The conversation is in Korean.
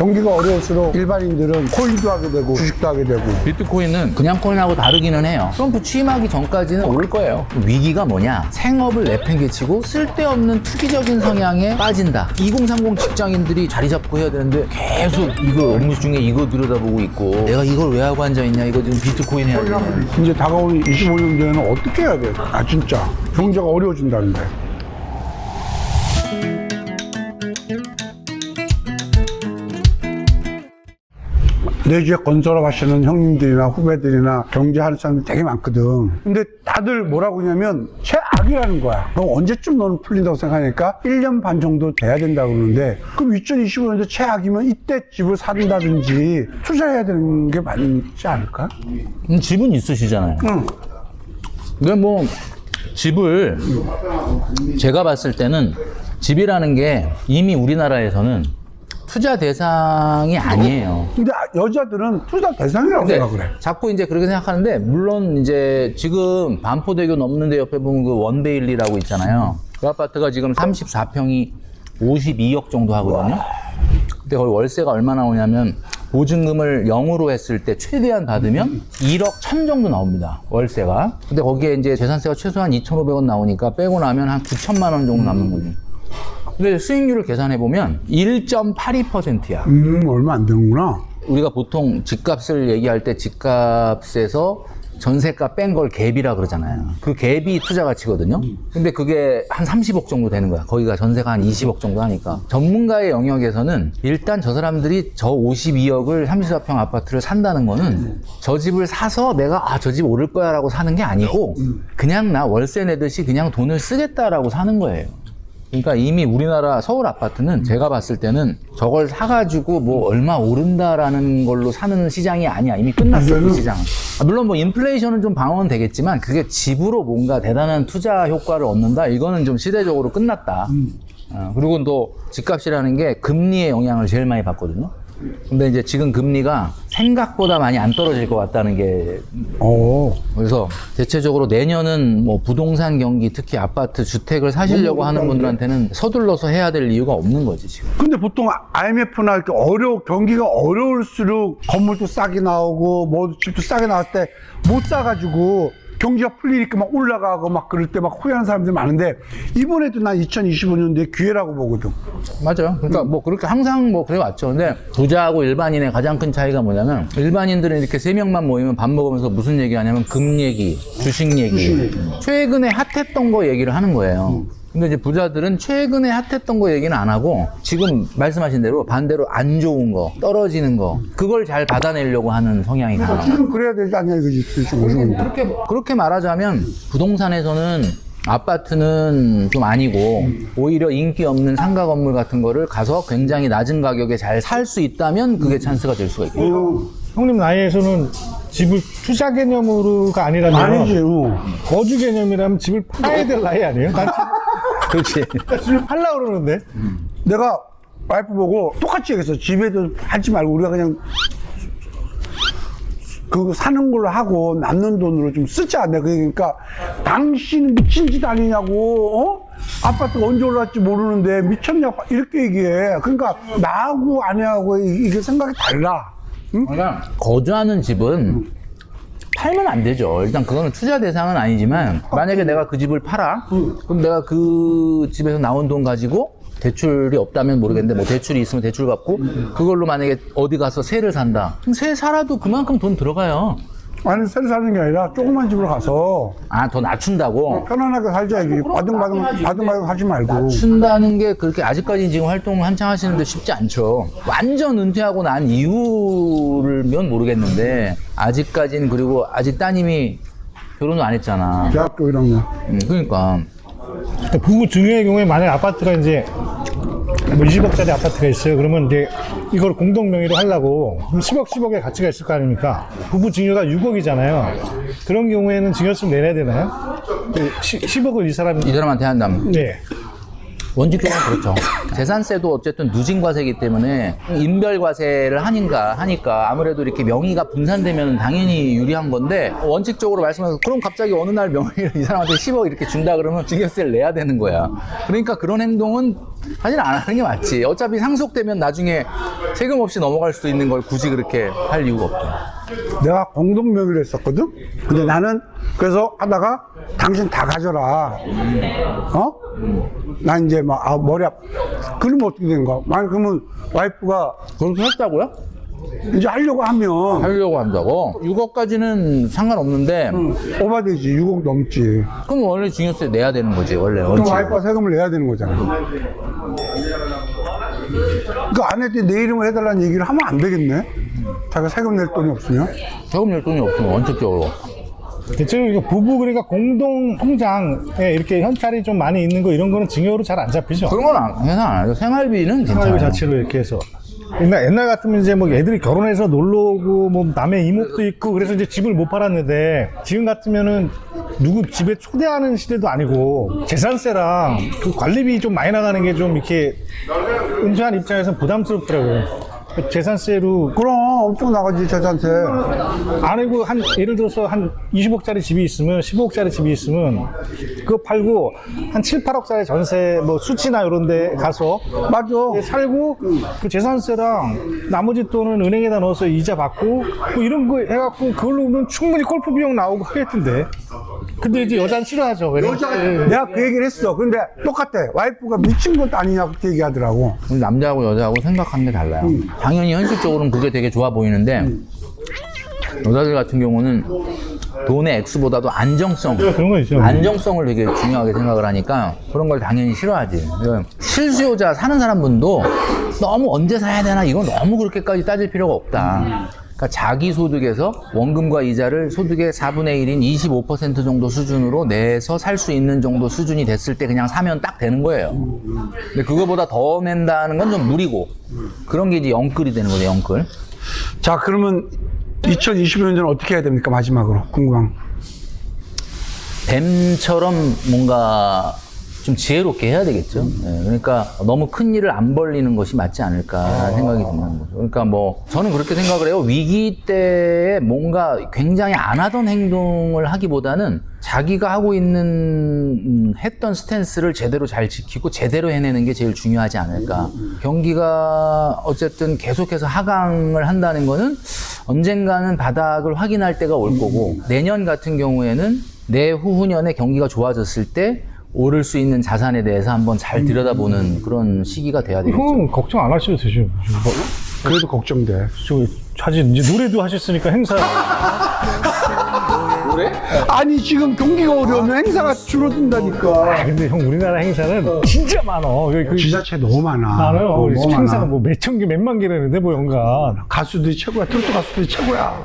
경기가 어려울수록 일반인들은 코인도 하게 되고 주식도 하게 되고 비트코인은 그냥 코인하고 다르기는 해요. 트럼프 취임하기 전까지는 오를 거예요. 위기가 뭐냐? 생업을 내팽개치고 쓸데없는 투기적인 성향에 빠진다. 2030 직장인들이 자리 잡고 해야 되는데 계속 이거 업무 중에 이거 들여다보고 있고 내가 이걸 왜 하고 앉아 있냐? 이거 지금 비트코인 해야 돼. 이제 다가오는 25년 뒤에는 어떻게 해야 돼? 아 진짜 경제가 어려워진다는데 내 주에 건설업 하시는 형님들이나 후배들이나 경제하는 사람들 되게 많거든. 근데 다들 뭐라고 하냐면 최악이라는 거야. 그럼 언제쯤 너는 풀린다고 생각하니까 1년 반 정도 돼야 된다고 그러는데 그럼 2025년도 최악이면 이때 집을 사든다든지 투자해야 되는 게 맞지 않을까? 음, 집은 있으시잖아요. 응. 근데 뭐 집을 제가 봤을 때는 집이라는 게 이미 우리나라에서는 투자 대상이 아니에요. 근데 아- 여자들은 투자 대상이라고 근데 생각을 해. 자꾸 이제 그렇게 생각하는데 물론 이제 지금 반포대교 넘는데 옆에 보면 그 원베일리라고 있잖아요. 그 아파트가 지금 34평이 52억 정도 하거든요. 근데 거기 월세가 얼마 나오냐면 보증금을 0으로 했을 때 최대한 받으면 1억 1000 정도 나옵니다. 월세가. 근데 거기에 이제 재산세가 최소한 2,500원 나오니까 빼고 나면 한 9천만 원 정도 남는 거죠. 근데 수익률을 계산해 보면 1.82%야. 음, 얼마 안 되는구나. 우리가 보통 집값을 얘기할 때 집값에서 전세가 뺀 걸 갭이라 그러잖아요. 그 갭이 투자 가치거든요. 근데 그게 한 30억 정도 되는 거야. 거기가 전세가 한 20억 정도 하니까. 전문가의 영역에서는 일단 저 사람들이 저 52억을 34평 아파트를 산다는 거는 저 집을 사서 내가 아, 저 집 오를 거야 라고 사는 게 아니고 그냥 나 월세 내듯이 그냥 돈을 쓰겠다라고 사는 거예요. 그러니까 이미 우리나라 서울 아파트는 제가 봤을 때는 저걸 사가지고 뭐 얼마 오른다라는 걸로 사는 시장이 아니야. 이미 끝났어, 그 시장은. 아, 물론 뭐 인플레이션은 좀 방어는 되겠지만 그게 집으로 뭔가 대단한 투자 효과를 얻는다? 이거는 좀 시대적으로 끝났다. 어, 그리고 또 집값이라는 게 금리의 영향을 제일 많이 받거든요. 근데 이제 지금 금리가 생각보다 많이 안 떨어질 것 같다는 게 어. 그래서 대체적으로 내년은 뭐 부동산 경기 특히 아파트 주택을 사시려고 하는 분들한테는 서둘러서 해야 될 이유가 없는 거지 지금. 근데 보통 IMF나 이렇게 어려 경기가 어려울수록 건물도 싸게 나오고 뭐 집도 싸게 나올 때 못 사가지고 경기가 풀리니까 막 올라가고 막 그럴 때 막 후회하는 사람들이 많은데 이번에도 난 2025년도에 기회라고 보거든. 맞아요. 그러니까 뭐 그렇게 항상 뭐 그래 왔죠. 근데 부자하고 일반인의 가장 큰 차이가 뭐냐면 일반인들은 이렇게 세 명만 모이면 밥 먹으면서 무슨 얘기 하냐면 금 얘기, 주식 얘기, 최근에 핫했던 거 얘기를 하는 거예요. 근데 이제 부자들은 최근에 핫했던 거 얘기는 안 하고 지금 말씀하신 대로 반대로 안 좋은 거, 떨어지는 거 그걸 잘 받아내려고 하는 성향이 강해요. 지금 그래야 되지 않냐 이거지. 지금 거. 그렇게 그렇게 말하자면 부동산에서는 아파트는 좀 아니고 오히려 인기 없는 상가 건물 같은 거를 가서 굉장히 낮은 가격에 잘 살 수 있다면 그게 찬스가 될 수가 있겠죠. 형님 나이에서는 집을 투자 개념으로가 아니라면 아니지. 어. 거주 개념이라면 집을 팔아야 될 나이 아니에요? 난 그렇지. 집을 팔라 그러는데 내가 와이프 보고 똑같이 얘기했어. 집에도 하지 말고 우리가 그냥 그 사는 걸로 하고 남는 돈으로 좀 쓰자. 내가 그러니까 당신은 미친 짓 아니냐고, 어? 아파트가 언제 올랐지 모르는데 미쳤냐? 이렇게 얘기해. 그러니까 나하고 아내하고 이- 이게 생각이 달라. 응? 거주하는 집은 팔면 안 되죠. 일단 그거는 투자 대상은 아니지만 만약에 내가 그 집을 팔아, 그럼 내가 그 집에서 나온 돈 가지고 대출이 없다면 모르겠는데 뭐 대출이 있으면 대출 갚고 그걸로 만약에 어디 가서 새를 산다. 새 살아도 그만큼 돈 들어가요. 아니, 새로 사는 게 아니라 조그만 집으로 가서 아 더 낮춘다고? 편안하게 살자. 이게 바등바등, 바등바등 하지 말고. 낮춘다는 게 그렇게 아직까지 지금 활동을 한창 하시는데 쉽지 않죠. 완전 은퇴하고 난 이후를면 모르겠는데 아직까지는 그리고 아직 따님이 결혼도 안 했잖아. 대학교 1학년. 음, 그러니까 부부 증여의 경우에 만약 아파트가 이제 뭐 20억짜리 아파트가 있어요. 그러면 이제 이걸 공동 명의로 하려고 그럼 10억, 10억의 가치가 있을 거 아닙니까? 부부 증여가 6억이잖아요. 그런 경우에는 증여세를 내놔야 되나요? 10, 억을 이 사람이 이 사람한테 한다면 네. 원칙적으로 그렇죠. 재산세도 어쨌든 누진과세이기 때문에 인별과세를 하니까 하니까 아무래도 이렇게 명의가 분산되면 당연히 유리한 건데 원칙적으로 말씀하셔서 그럼 갑자기 어느 날 명의를 이 사람한테 10억 이렇게 준다 그러면 증여세를 내야 되는 거야. 그러니까 그런 행동은 사실 안 하는 게 맞지. 어차피 상속되면 나중에 세금 없이 넘어갈 수도 있는 걸 굳이 그렇게 할 이유가 없죠. 내가 공동 명의를 했었거든. 근데 나는 그래서 하다가 당신 다 가져라. 어? 난 이제 막 아, 머리 아파. 그러면 어떻게 된 거야? 만약 그러면 와이프가 그렇게 했다고요? 이제 하려고 하면 하려고 한다고? 6억까지는 상관없는데 오바되지 6억 넘지. 그럼 원래 증여세 내야 되는 거지 원래 그럼 원칙. 와이프가 세금을 내야 되는 거잖아. 그 아내한테 내 이름을 해달라는 얘기를 하면 안 되겠네. 자기가 세금 낼 돈이 없으면. 세금 낼 돈이 없으면 원칙적으로. 대체로 이거 부부 그러니까 공동 통장에 이렇게 현찰이 좀 많이 있는 거 이런 거는 증여로 잘 안 잡히죠. 그런 건 안, 계산 안 하죠. 생활비는 생활비 괜찮아요. 자체로 이렇게 해서. 옛날, 옛날 같으면 이제 뭐 애들이 결혼해서 놀러 오고 뭐 남의 이목도 있고 그래서 이제 집을 못 팔았는데 지금 같으면은 누구 집에 초대하는 시대도 아니고 재산세랑 그 관리비 좀 많이 나가는 게 좀 이렇게 은퇴한 입장에서 부담스럽더라고요. 그 재산세로 그럼 엄청 나가지 재산세. 아니고 한 예를 들어서 한 20억짜리 집이 있으면 15억짜리 집이 있으면 그거 팔고 한 7, 8억짜리 전세 뭐 수치나 이런 데 가서 맞아. 살고 그 재산세랑 나머지 돈은 은행에다 넣어서 이자 받고 뭐 이런 거 해갖고 그걸로 오면 충분히 골프 비용 나오고 하겠던데 근데 이제 여자는 싫어하죠 왜냐면 예. 내가 그 얘기를 했어. 근데 똑같아. 와이프가 미친 것도 아니냐 그렇게 얘기하더라고. 우리 남자하고 여자하고 생각하는 게 달라요. 음. 당연히 현실적으로는 그게 되게 좋아 보이는데 여자들 같은 경우는 돈의 액수보다도 안정성, 그런 거 있죠 안정성을 되게 중요하게 생각을 하니까 그런 걸 당연히 싫어하지. 실수요자 사는 사람분도 너무 언제 사야 되나 이건 너무 그렇게까지 따질 필요가 없다. 그러니까 자기 소득에서 원금과 이자를 소득의 4분의 1인 25% 정도 수준으로 내서 살 수 있는 정도 수준이 됐을 때 그냥 사면 딱 되는 거예요. 근데 그거보다 더 낸다는 건 좀 무리고 그런 게 이제 영끌이 되는 거죠, 영끌. 자, 그러면 2025년에는 어떻게 해야 됩니까? 마지막으로 궁금한. 뱀처럼 뭔가 좀 지혜롭게 해야 되겠죠. 예, 그러니까 너무 큰 일을 안 벌리는 것이 맞지 않을까 생각이 드는 거죠. 그러니까 뭐 저는 그렇게 생각을 해요. 위기 때에 뭔가 굉장히 안 하던 행동을 하기보다는 자기가 하고 있는 음, 했던 스탠스를 제대로 잘 지키고 제대로 해내는 게 제일 중요하지 않을까. 경기가 어쨌든 계속해서 하강을 한다는 거는 언젠가는 바닥을 확인할 때가 올 거고 내년 같은 경우에는 내 후후년에 경기가 좋아졌을 때 오를 수 있는 자산에 대해서 한번 잘 들여다보는 그런 시기가 돼야 되겠죠. 그럼 걱정 안 하셔도 되죠 뭐, 그래도 걱정돼. 저 사실 이제 노래도 하셨으니까 행사 아니, 지금 경기가 어려우면 행사가 줄어든다니까. 아, 근데 형 우리나라 행사는 진짜 많어 그, 그 지자체 너무 많아. 많아요 어, 우리 너무 행사가 많아. 뭐 몇천 개 몇만 개라는데 뭐 연간 가수들이 최고야. 트로트 가수들이 최고야.